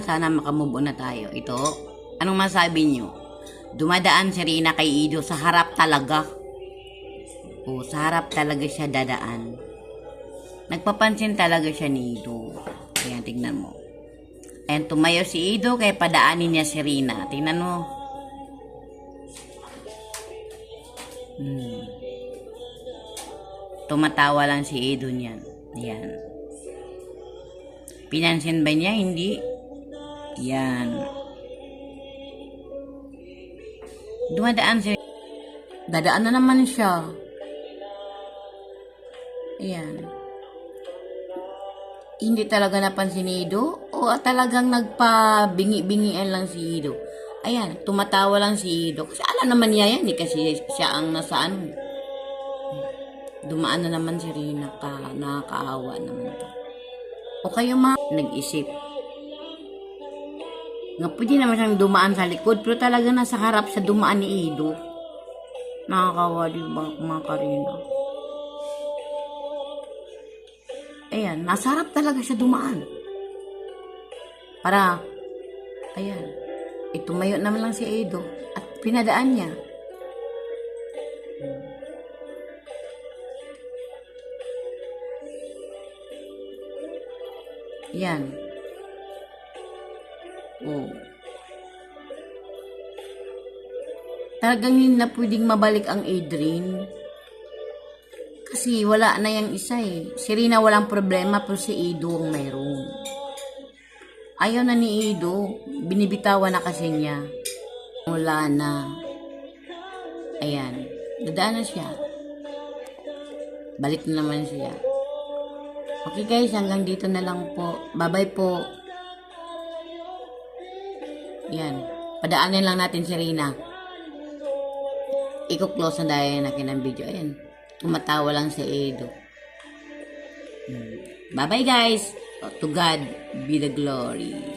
Sana makamove na tayo. Ito, anong masabi nyo? Dumadaan si Rina kay Ido sa harap talaga. O, sa harap talaga siya dadaan. Nagpapansin talaga siya ni Ido. Ayan, tignan mo. Ayan, tumayo si Ido kaya padaanin niya si Rina. Tingnan mo. Hmm. Tumatawa lang si Ido niyan. Ayan. Pinansin ba niya? Hindi. Yan. Dumadaan siya. Dadaan na naman siya. Ayan. Hindi talaga napansin ni Ido o talagang nagpabingi-bingian lang si Ido. Ayan, tumatawa lang si Ido. Kasi alam naman niya yan, eh, kasi siya ang nasa ano. Dumaan na naman si Rina ka, nakakaawa naman to. O kayo ma, nag-isip. Nga pwede naman siyang dumaan sa likod, pero talaga nasa harap sa dumaan ni Ido. Nakakawa din ba mga karina? Ayan, nasa harap talaga siya dumaan. Para, ayan, itumayo naman lang si Ido at pinadaan niya. Yan. Oh. Talagang hindi na pwedeng mabalik ang Adrian. Kasi wala na yung isa eh. Si Rina walang problema pero si Ido ang mayroon. Ayaw na ni Ido. Binibitawan na kasi niya. Wala na. Ayan. Dadaan na siya. Balik na naman siya. Okay guys, hanggang dito na lang po. Bye-bye po. Yan. Padaanin lang natin si Rina. Iko-close na dahil na kinang video. Ayan. Tumatawa lang si Edo. Hmm. Bye-bye guys. To God be the glory.